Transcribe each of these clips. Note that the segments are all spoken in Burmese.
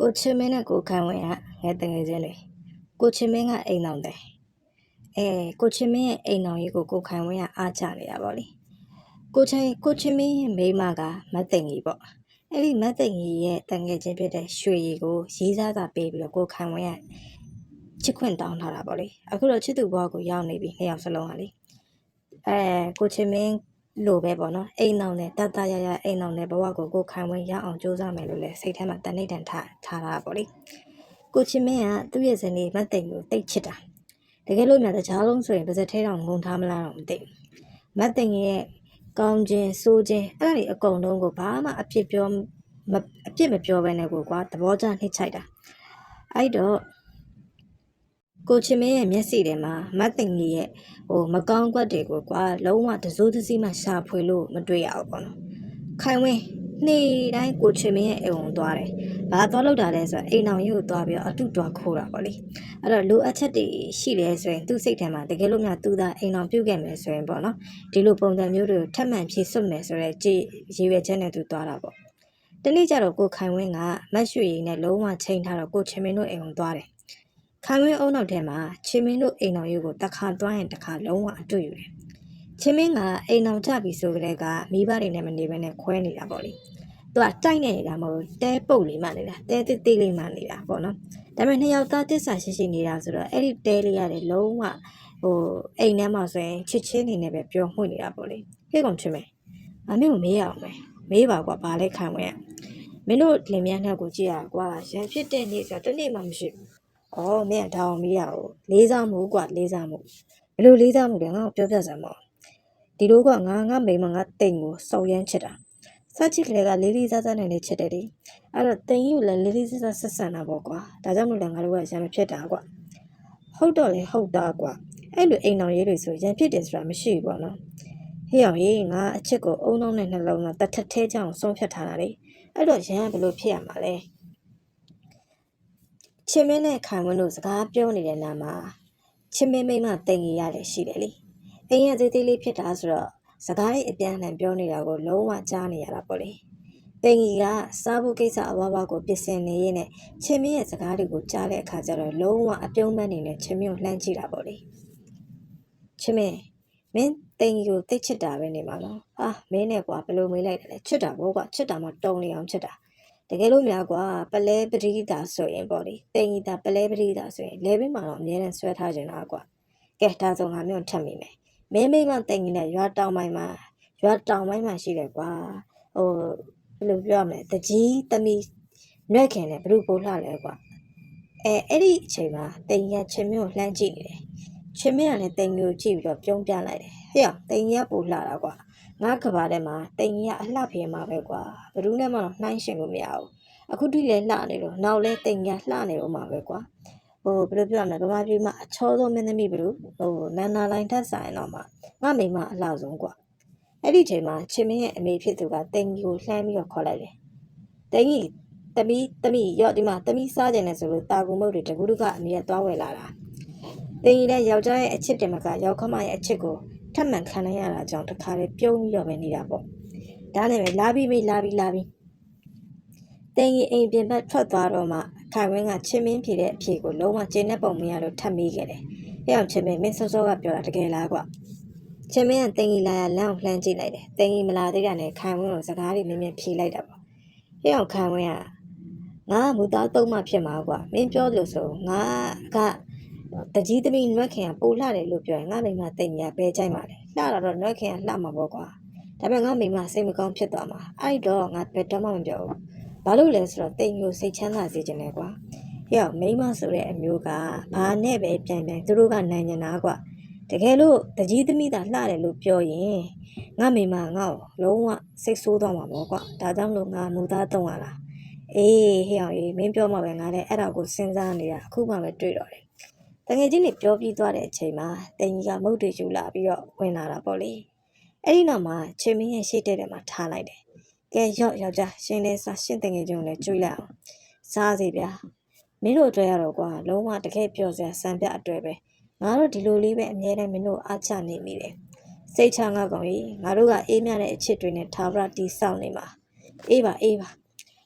ကိုချင်မင်းနဲ့ကိုခိုင်ဝင်းကငယ်တငယ်ချင်းလေကိုချင်မင်းကအိမ်အောင်တယ်အဲကိုချင်မင်းရဲ့အိမ်အောင်ရေးကိုကိုခိုင်ဝင်းကအားချနေတာပေါ့လေကိုချင်ကိုချင်မင်းရဲ့မိန်းမကမတ်သိန်ကြီးပေါ့အဲ့ဒီမတ်သိန်ကြီးရဲ့တငယ်ချင်းဖြစ်တဲ့ရွှေရီကိုရေးစားတာပေးပြီးတော့ကိုခိုင်ဝင်းကချစ်ခွင့်တောင်းထားတာပေါ့လေအခုတော့ချစ်သူဘွားကိုရောက်နေပြီနှစ်ယောက်စလုံးကလေအဲကိုချင်မင်း လိုပဲပေါ့နော်အိမ်အောင်နဲ့တတ်တရရအိမ်အောင်နဲ့ဘဝကိုကိုခိုင်ဝင်းရအောင်ကြိုးစားမယ်လို့လဲစိတ်ထဲမှာတဏိတန်ထားထားတာပေါ့လေကိုချင်မင်းကသူ့ရဲ့ဇနီးမတ်သိန်ကိုတိတ်ချစ်တာတကယ်လို့များတကြားလုံးဆိုရင်ပါဇက်ထဲတော့ငုံထားမလားတော့မသိဘူးမတ်သိန်ရဲ့ကောင်းခြင်းဆိုးခြင်းအဲ့ဒါတွေအကုန်လုံးကိုဘာမှအဖြစ်ပြောမအပြစ်မပြောဘဲနဲ့ကိုကွာသဘောကျနှိမ့်ချိုက်တာအဲ့တော့ ကိုချင်မင်းရဲ့မျက်စိထဲမှာမတ်သိန်ကြီးရဲ့ဟိုမကောင်းကွက်တွေကိုကွာလုံးဝတစိုးတစည်းမှရှာဖွေလို့မတွေ့ရဘူးပေါ့နော်ခိုင်ဝင်းနေ့တိုင်းကိုချင်မင်းရဲ့အိမ်ဝင်သွားတယ်ဘာသွားလို့တာလဲဆိုတော့အိမ်အောင်ကြီးကိုသွားပြီးတော့အတုတွားခိုးတာပေါ့လေအဲ့တော့လိုအပ်ချက်တွေရှိတယ်ဆိုရင်သူ့စိတ်ထဲမှာတကယ်လို့များသူသာအိမ်အောင်ပြုတ်ခဲ့မယ်ဆိုရင်ပေါ့နော်ဒီလိုပုံစံမျိုးတွေကိုထပ်မံဖြည့်စွတ်မယ်ဆိုတော့ကြည်ရည်ရွယ်ချက်နဲ့သူသွားတာပေါ့တနေ့ကျတော့ကိုခိုင်ဝင်းကမတ်ရွှေရည်နဲ့လုံးဝချိန်ထားတော့ကိုချင်မင်းတို့အိမ်ဝင်သွားတယ် ခိုင်ဝင်းအုံနောက်ထဲမှာချင်မင်းတို့အိမ်တော်ရုပ်ကိုတစ်ခါတွားရင်တစ်ခါလုံးဝအတွေ့ယူတယ်ချင်းမင်းကအိမ်အောင်ကြပြီဆိုကြတဲ့ကမိဘတွေနဲ့မနေဘဲနဲ့ခွဲနေတာပေါ့လေ။သူကတိုက်နေနေတာမဟုတ်ဘူးတဲပုတ်လေးမှနေတာတဲတိတိလေးမှနေတာပေါ့နော်။ဒါပေမဲ့နှစ်ယောက်သားတစ္ဆာရှိရှိနေတာဆိုတော့အဲ့ဒီတဲလေးရတယ်လုံးဝဟိုအိမ်ထဲမှာဆိုရင်ချစ်ချင်းနေနဲ့ပဲပြောမှွေနေတာပေါ့လေ။ဟဲ့ကောင်ချင်းမဲ။အမေကိုမေးရအောင်မယ်။မေးပါကွာဘာလဲခံဝင်ရ။မင်းတို့လင်မြန်းနဲ့ကိုကြည့်ရကွာရန်ဖြစ်တဲ့နေ့ဆိုတော့တနေ့မှမရှိဘူး။ အော်မင်းကဒါအောင်မေးရအောင်လေးစားမှုကွာလေးစားမှုဘယ်လိုလေးစားမှုလဲငါ့ကိုပြောပြစမ်းမအောင်ဒီလိုကငါငါမိမငါတိမ်ကိုစော်ရမ်းချစ်တာစချစ်ကလေးကလေးလေးစားစားနဲ့လည်းချစ်တယ်လေအဲ့တော့တိမ်ယူလည်းလေးလေးစားစားဆက်ဆံတာပေါ့ကွာဒါကြောင့်မလို့လည်းငါတို့ကရံမဖြစ်တာကွာဟုတ်တော့လေဟုတ်တာကွာအဲ့လိုအိမ်အောင်ရေးတွေဆိုရံဖြစ်တယ်ဆိုတာမရှိဘူးပေါ့နော်ဟေ့အောင်ရေးငါအချစ်ကိုအုံနောက်နဲ့နှလုံးကတထက်ထဲချအောင်ဆုံးဖြတ်ထားတာလေအဲ့တော့ရံကဘယ်လိုဖြစ်ရမှာလဲ ချင်းမင်းနဲ့ခိုင်ဝင်းတို့စကားပြောနေတဲ့နာမှာချင်းမင်းမိမတိမ်ကြီးရတယ်ရှိတယ်လေအိမ်ရသေးသေးလေးဖြစ်တာဆိုတော့စကားလေးအပြန်အလှန်ပြောနေတာကိုလုံးဝကြားနေရတာပေါ့လေတိမ်ကြီးကစားဖို့ကိစ္စအဝါဝါကိုပြင်ဆင်နေရင်းနဲ့ချင်းမင်းရဲ့စကားတွေကိုကြားတဲ့အခါကျတော့လုံးဝအပြုံးပန်းနေနဲ့ချင်းမင်းကိုလှမ်းကြည့်တာပေါ့လေချင်းမင်းမင်းတိမ်ကြီးကိုသိချစ်တာပဲနေမှာနော်ဟာမင်းနဲ့ကွာဘယ်လိုမေးလိုက်တယ်လဲချစ်တာဘောကွာချစ်တာမှတုံနေအောင်ချစ်တာ တကယ်လို့များကွာပလဲပရိဒါဆိုရင်ပေါ့လေတိမ်ကြီးတာပလဲပရိဒါဆိုရင်လဲဘင်းမှာတော့အများနဲ့ဆွဲထားကြတာကွာကဲဒါဆိုငါမျိုးထပ်မိမယ်မင်းမိမတိမ်ကြီးနဲ့ရွာတောင်ပိုင်းမှာရွာတောင်ပိုင်းမှာရှိတယ်ကွာဟိုဘယ်လိုပြောရမလဲတကြီးသမီးနှွက်ခင်နဲ့ဘလူပိုလှလဲကွာအဲအဲ့ဒီအချိန်မှာတိမ်ကြီးကချင်းမျိုးလှမ်းကြည့်နေတယ်ချင်းမင်းကလည်းတိမ်မျိုးကြည့်ပြီးတော့ပြုံးပြလိုက်တယ်ဟဲ့အောင်တိမ်ကြီးကပိုလှတာကွာ ငါကဘာထဲမှာတိမ်ကြီးကအလှဖေးမှာပဲကွာဘလူနဲ့မှတော့နှိုင်းရှင်လို့မရဘူးအခုထိလည်းလှနေလို့နောက်လဲတိမ်ကြီးလှနေတော့မှာပဲကွာဟိုဘယ်လိုပြောရမလဲဗမာပြည်မှာအချောဆုံးမင်းသမီးဘယ်လိုဟိုနန္နာလိုင်းထက်ဆိုင်တော့မှငါမိမအလှဆုံးကွာအဲ့ဒီချိန်မှာချင်းမင်းရဲ့အမေဖြစ်သူကတင်ကြီးကိုလှမ်းပြီးတော့ခေါ်လိုက်တယ်တင်ကြီးတမီးတမီးရော့ဒီမှာတမီးစားကြတယ်ဆိုလို့တာကူမုတ်တွေတကူးတကအမေကသွားဝယ်လာတာတင်ကြီးလည်းယောက်ျားရဲ့အချစ်တင်မကယောက်ခမရဲ့အချစ်ကို ထပ်မံခံရရတာကြောင့်တခါလေပြုံးပြီးတော့ပဲနေတာပေါ့ဒါနဲ့ပဲလာပြီးပြီလာပြီးလာပြီးတင်ကြီးအိမ်ပြင်ဘက်ထွက်သွားတော့မှခိုင်ဝင်းကချင်းမင်းဖြေတဲ့အဖြေကိုလုံးဝကျင်းတဲ့ပုံမရလို့ထပ်မိခဲ့တယ်။ပြောင်းချင်းမင်းမင်းစောစောကပြောတာတကယ်လားကွ။ချင်းမင်းကတင်ကြီးလာရလမ်းကိုလှမ်းကြည့်လိုက်တယ်။တင်ကြီးမလာသေးတာနဲ့ခိုင်ဝင်းကိုစကားတွေမြင်မြင်ဖြေလိုက်တာပေါ့။ပြောင်းခိုင်ဝင်းကငါမူသားသုံးမှဖြစ်မှာကွာ။မင်းပြောလို့ဆိုငါက တကြီးသမီးနွက်ခင်ကပိုလှတယ်လို့ပြောရင်ငါမိမတင်ကြီးကဘဲကြိုက်မှာလေ။လှတော့တော့နွက်ခင်ကလှမှာပေါ့ကွာ။ဒါပေမဲ့ငါမိမစိတ်မကောင်းဖြစ်သွားမှာ။အဲ့တော့ငါဘယ်တော့မှမပြောဘူး။ဘာလို့လဲဆိုတော့တင်ကိုစိတ်ချမ်းသာစေချင်တယ်ကွာ။ဟဲ့မိမဆိုတဲ့အမျိုးကဘာနဲ့ပဲပြန်ပြန်သူတို့ကနိုင်နေတာကွာ။တကယ်လို့တကြီးသမီးသာလှတယ်လို့ပြောရင်ငါမိမငါ့ကိုလုံးဝစိတ်ဆိုးသွားမှာပေါ့ကွာ။ဒါကြောင့်လို့ငါမူသားတုံးရတာ။အေးဟဲ့အောင်ကြီးမင်းပြောမှပဲငါလည်းအဲ့ဒါကိုစဉ်းစားနေတာအခုမှပဲတွေ့တော့တယ်။ တကယ်ချင်းနေပြောပြီးသွားတဲ့အချိန်မှာတင်ကြီးကမုတ်တွေယူလာပြီးတော့ဝင်လာတာပေါ့လေ။အဲ့ဒီနောက်မှာချင်းမင်းရဲ့ရှေ့တဲ့ထဲမှာထားလိုက်တယ်။ကဲရော့ယောက်ျားရှင်လေးစားရှင်းတင်ငယ်ချင်းကိုလည်းကြွေးလိုက်အောင်စားစီဗျာမင်းတို့အတွက်ရတော့ကွာလုံးဝတကယ်ပြောစရာစံပြအတွက်ပဲငါတို့ဒီလိုလေးပဲအမြဲတမ်းမင်းတို့အားချနေမိတယ်စိတ်ချငါကောင်ကြီးငါတို့ကအေးမြတဲ့အချစ်တွေနဲ့ထာဝရတီးဆောင်နေမှာအေးပါအေးပါ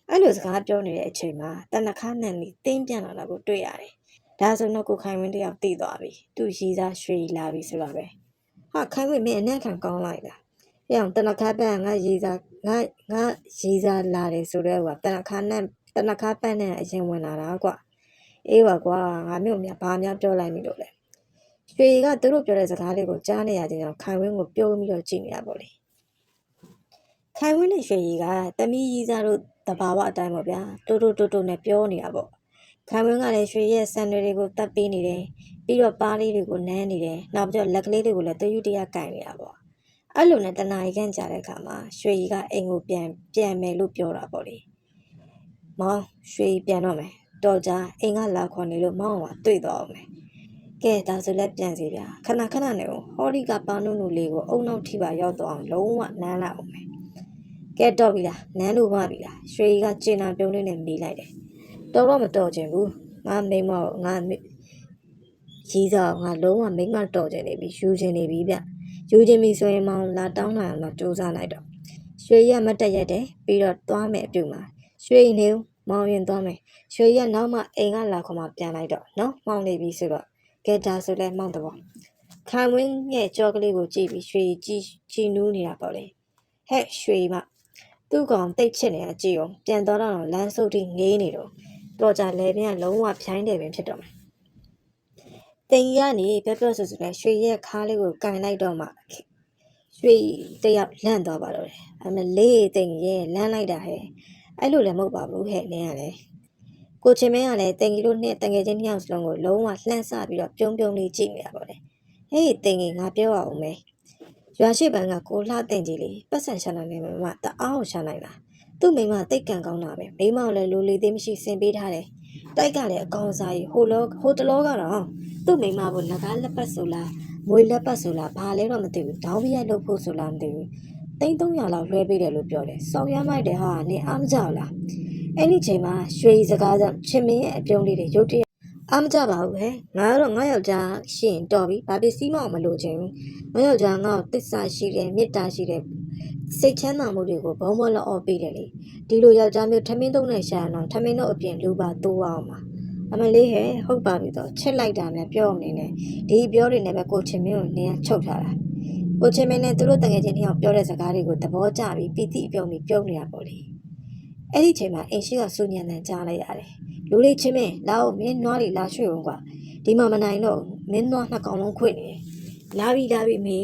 အဲ့လိုစကားပြောနေတဲ့အချိန်မှာတနခါနန်ပြီးတင်းပြန်လာတာကိုတွေ့ရတယ် ဒါဆိုတော့ကိုခိုင်ဝင်းတယောက်တည်သွားပြီသူရီစားရွှေလာပြီဆိုတော့ပဲဟာခိုင်ဝင်းမင်းအနက်ခံကောင်းလိုက်တာအဲ့အောင်တနခါပန်းငါရီစားငါငါရီစားလာတယ်ဆိုတော့ကတနခါနန်တနခါပန်းနဲ့အရင်ဝင်လာတာကွာအေးပါကွာငါမျိုးမြဘာများပြောလိုက်ပြီလို့လဲရွှေကသူတို့ပြောတဲ့စကားလေးကိုကြားနေရတဲ့ကြောင့်ခိုင်ဝင်းကိုပြုံးပြီးတော့ကြည့်နေတာပေါ့လေခိုင်ဝင်းနဲ့ရွှေရီကတမီးရီစားတို့တဘာဝအတိုင်းပေါ့ဗျာတိုးတိုးတိုးတိုးနဲ့ပြောနေတာပေါ့ ခိုင်ဝင်းကလည်းရွှေရဲ့ဆန်တွေကိုတတ်ပေးနေတယ်ပြီးတော့ပါးလေးတွေကိုနမ်းနေတယ်နောက်ပြီးတော့လက်ကလေးတွေကိုလည်းတယူတရကင်နေတာပေါ့အဲ့လိုနဲ့တနာရီခန့်ကြာတဲ့အခါမှာရွှေရီကအိမ်ကိုပြန်ပြန်မယ်လို့ပြောတာပေါ့လေမောင်ရွှေရီပြန်တော့မယ်တော်ကြအိမ်ကလာခေါ်နေလို့မောင်ကတွေ့တော့အောင်မယ်ကဲဒါဆိုလည်းပြန်စီဗျာခဏခဏနဲ့ဟောဒီကပါနုနုလေးကိုအုံနောက်ထိပါရောက်တော့အောင်လုံးဝနမ်းလိုက်အောင်မယ်ကဲတော့ပြီလားနန်းလို့ပါပြီလားရွှေကြီးကကျင်နာပြုံးလေးနဲ့မေးလိုက်တယ် တော်တော့မတော်ချင်ဘူးငါမိမငါရီးစားငါလုံးဝမိမတော်ချင်နေပြီယူချင်နေပြီဗျယူချင်ပြီဆိုရင်မောင်လာတောင်းလာအောင်တော့စူးစမ်းလိုက်တော့ရွှေကြီးကမတ်တက်ရက်တယ်ပြီးတော့သွားမယ်အပြုမှာရွှေကြီးနေဦးမောင်ရင်သွားမယ်ရွှေကြီးကနောက်မှအိမ်ကလာခေါ်မှပြန်လိုက်တော့နော်မောင်နေပြီဆိုတော့ကဲဒါဆိုလဲမောင်တော့ခိုင်ဝင်းရဲ့ကြောကလေးကိုကြည့်ပြီးရွှေကြီးကြည်နူးနေတာပေါ့လေဟဲ့ရွှေမသူ့ကောင်တိတ်ချစ်နေတာကြည့်အောင်ပြန်တော့တော့လမ်းဆုပ်ထိငေးနေတော့ တော့ကြလဲပြန်ကလုံးဝဖြိုင်းတယ်ပင်ဖြစ်တော့မယ်တင်ကြီးကနေပြောပြောဆိုဆိုနဲ့ရွှေရဲ့ခါးလေးကိုကန်လိုက်တော့မှရွှေတယောက်လန့်သွားပါတော့တယ်အမလေးတင်ကြီးရဲ့လန့်လိုက်တာဟဲ့အဲ့လိုလည်းမဟုတ်ပါဘူးဟဲ့နင်းကလည်းကိုချင်းမင်းကလည်းတင်ကြီးတို့နဲ့တငယ်ချင်းနှစ်ယောက်စလုံးကိုလုံးဝလှမ်းဆပြီးတော့ပြုံးပြုံးလေးကြည့်နေတာပေါ့လေဟေးတင်ကြီးငါပြောရအောင်မယ် ရွာရှိပန်းကကိုလှတင်ကြီးလေးပတ်စံရှာနိုင်တယ်မမတအားကိုရှာနိုင်လားသူ့မိမတိတ်ကန်ကောင်းတာပဲမိမကလည်းလူလေးသေးမရှိစင်ပေးထားတယ်တိုက်ကလည်းအကောင်စားကြီးဟိုလောဟိုတလောကတော့သူ့မိမကိုငကားလက်ပတ်ဆိုလားမွေလက်ပတ်ဆိုလားဘာလဲတော့မသိဘူးတောင်းပြရိုက်လို့ဖို့ဆိုလားမသိဘူးတိန်း300လောက်လွှဲပေးတယ်လို့ပြောတယ်စောင်းရမိုက်တယ်ဟာနင်အားမကြောက်လားအဲ့ဒီချိန်မှာရွှေစကားကြောင့်ချင်းမင်းရဲ့အပြုံးလေးတွေရုတ်တရက် အားမကြပါဘူးဟဲ့ငါကတော့ငါယောက်ျားရှရင်တော်ပြီဘာပစ္စည်းမှမလိုချင်ဘူးမယောက်ျားငါ့ကိုတစ္ဆာရှိတယ်မေတ္တာရှိတယ်စိတ်ချမ်းသာမှုတွေကိုဘုံဘလောအော်ပေးတယ်လေဒီလိုယောက်ျားမျိုးထမင်းသုံးနဲ့ရှာရအောင်ထမင်းတို့အပြင်လူပါတိုးအောင်ပါအမလေးဟဲ့ဟုတ်ပါပြီတော့ချက်လိုက်တာနဲ့ပြောနေနဲ့ဒီပြောတွေနဲ့ပဲကိုချင်းမင်းကိုနင်းချုပ်ထားတာကိုချင်းမင်းနဲ့သူတို့တကယ်ချင်းတယောက်ပြောတဲ့စကားတွေကိုသဘောကျပြီးပီတိအပြုံပြီးပြုံးနေတာပေါ့လေအဲ့ဒီချိန်မှာအင်ရှိကစူညံတန်ကြားလိုက်ရတယ် လူလေးချင်းမင်းလာအောင်မင်းနွားလေးလာရွှေ့အောင်ကွာဒီမှာမနိုင်တော့မင်းနွားနှစ်ကောင်လုံးခွေနေတယ်လာပြီလာပြီမေ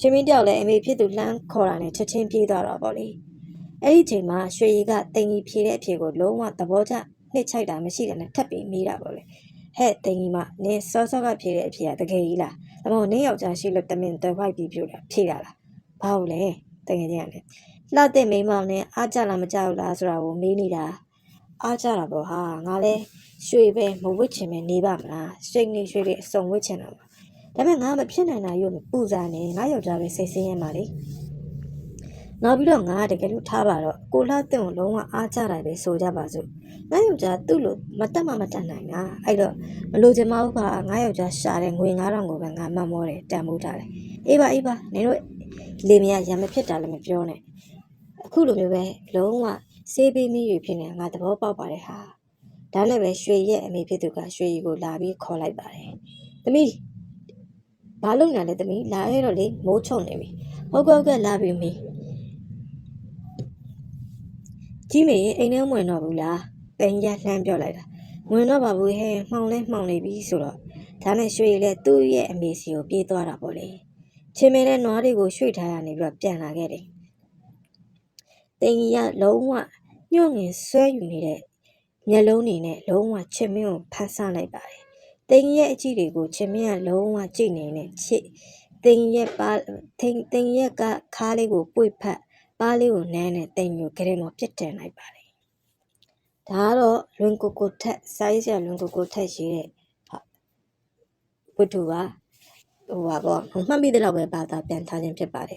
ရှင်မင်းတယောက်လည်းအမေဖြစ်သူလှမ်းခေါ်တာနဲ့ချက်ချင်းပြေးသွားတော့ဗောလေအဲ့ဒီချိန်မှာရွှေရီကတင်ကြီးဖြေတဲ့အဖြေကိုလုံးဝသဘောကျနှစ်ချိုက်တာမရှိတယ်နဲ့ထပ်ပြီးမေးတာဗောလေဟဲ့တင်ကြီးမနင်းစောစောကဖြေတဲ့အဖြေကတကယ်ကြီးလားဒါမှမဟုတ်နင်းယောက်ျားရှိလို့တမင်တွယ်ဝိုက်ပြီးပြတာဖြေတာလားဘာလို့လဲတကယ်ကြီးကလည်းလှတဲ့မိန်းမောင်နဲ့အားကြလားမကြဘူးလားဆိုတာကိုမေးနေတာ အားကြတာပေါ့ဟာငါလဲရွှေပဲမဝစ်ချင်ပဲနေပါမလားစိတ်နေရွှေတွေအစုံဝစ်ချင်တော့ဒါပေမဲ့ငါမဖြစ်နိုင်တာရုပ်မပူစားနေငါယောက်ျားပဲစိတ်ဆင်းရဲမှာလေနောက်ပြီးတော့ငါကတကယ်လို့ထားပါတော့ကိုလှတဲ့ကိုလုံးဝအားကြတာပဲဆိုကြပါစို့ငါယောက်ျားသူ့လိုမတက်မှမတက်နိုင်တာအဲ့တော့မလို့ချင်မဟုတ်ပါငါယောက်ျားရှာတဲ့ငွေ9000ကိုပဲငါမှတ်မောတယ်တန်ဖိုးထားတယ်အေးပါအေးပါနင်တို့လေမရရံမဖြစ်တာလည်းမပြောနဲ့အခုလိုမျိုးပဲလုံးဝ စေးပေးမိရဖြစ်နေငါသဘောပေါက်ပါတယ်ဟာဒါနဲ့ပဲရွှေရဲ့အမေဖြစ်သူကရွှေရီကိုလာပြီးခေါ်လိုက်ပါတယ်သမီးဘာလုပ်နေလဲသမီးလာရဲတော့လေမိုးချုံနေပြီဟုတ်ကဲ့ဟုတ်ကဲ့လာပြီမီကြီးမေအိမ်ထဲဝင်တော့ဘူးလားတင်ရလှမ်းပြောလိုက်တာဝင်တော့ပါဘူးဟဲ့မှောင်လဲမှောင်နေပြီဆိုတော့ဒါနဲ့ရွှေလဲသူ့ရဲ့အမေစီကိုပြေးသွားတာပေါ့လေချင်းမင်းနဲ့နွားတွေကိုရွှေ့ထားရနေပြီးတော့ပြန်လာခဲ့တယ် တင်ကြီးကလုံးဝညှို့ငင်ဆွဲယူနေတဲ့မျက်လုံးတွေနဲ့လုံးဝချင်းမင်းကိုဖမ်းဆလိုက်ပါတယ်တင်ကြီးရဲ့အကြည့်တွေကိုချင်းမင်းကလုံးဝကြည့်နေနဲ့ချစ်တင်ကြီးရဲ့ပါတင်တင်ကြီးရဲ့ကခါးလေးကိုပွေဖက်ပါးလေးကိုနမ်းနဲ့တင်ကြီးကိုဂရင်မောပြစ်တင်လိုက်ပါတယ်ဒါကတော့လွန်ကိုကိုထက်စာရေးဆရာလွန်ကိုကိုထက်ရေးတဲ့ဟာဝတ္ထုပါဟိုပါပေါ့မှတ်မိတဲ့တော့ပဲဘာသာပြန်ထားခြင်းဖြစ်ပါတယ်